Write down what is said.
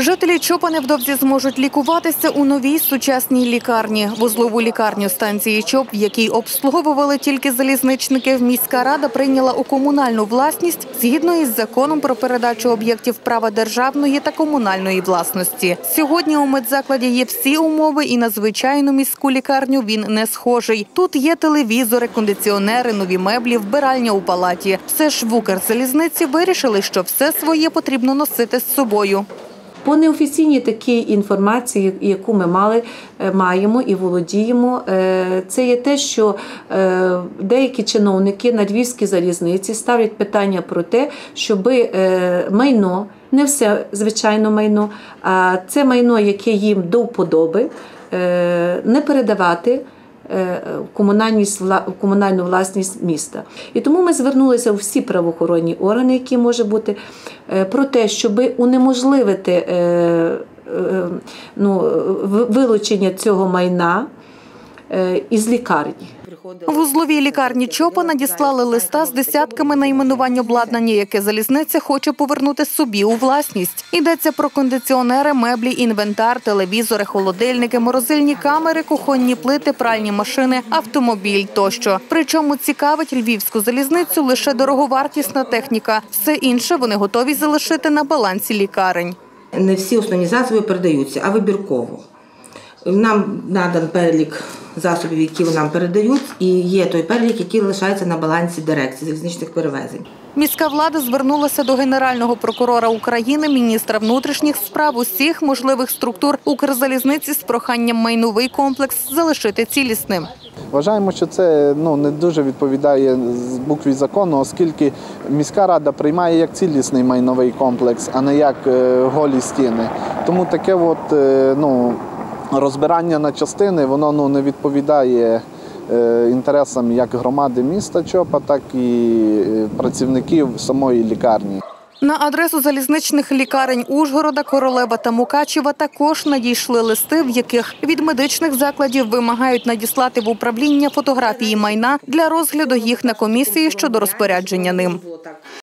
Жителі Чопа невдовзі зможуть лікуватися у новій сучасній лікарні. Вузлову лікарню станції Чоп, в якій обслуговували тільки залізничники, міська рада прийняла у комунальну власність згідно із законом про передачу об'єктів права державної та комунальної власності. Сьогодні у медзакладі є всі умови, і на звичайну міську лікарню він не схожий. Тут є телевізори, кондиціонери, нові меблі, вбиральня у палаті. Все ж в Укрзалізниці вирішили, що все своє потрібно носити з собою. По неофіційній такій інформації, яку ми мали, е, маємо і володіємо, е, це є те, що е, деякі чиновники на Львівській залізниці ставлять питання про те, щоб майно, не все звичайно майно, а це майно, яке їм до вподоби, не передавати. В комунальність комунальну власність міста. І тому ми звернулися у всі правоохоронні органи, які може бути, про те, щоб унеможливити е, е, ну, вилучення цього майна е, із лікарні. В узловій лікарні ЧОПа надіслали листа з десятками найменувань обладнання, яке залізниця хоче повернути собі у власність. Йдеться про кондиціонери, меблі, інвентар, телевізори, холодильники, морозильні камери, кухонні плити, пральні машини, автомобіль тощо. Причому цікавить львівську залізницю лише дороговартісна техніка. Все інше вони готові залишити на балансі лікарень. Не всі основні засоби передаються, а вибірково. Нам надан перелік засобів, які нам передають, і є той перелік, який лишається на балансі дирекції залізничних перевезень. Міська влада звернулася до генерального прокурора України, міністра внутрішніх справ усіх можливих структур Укрзалізниці з проханням майновий комплекс залишити цілісним. Вважаємо, що це ну не дуже відповідає букві закону, оскільки міська рада приймає як цілісний майновий комплекс, а не як е, голі стіни. Тому таке, от е, ну розбирання на частини, воно ну не відповідає. е, Інтересам як громади міста Чопа, так і е, працівників самої лікарні. На адресу залізничних лікарень Ужгорода, Королева та Мукачева також надійшли листи, в яких від медичних закладів вимагають надіслати в управління фотографії майна для розгляду їх на комісії щодо розпорядження ним.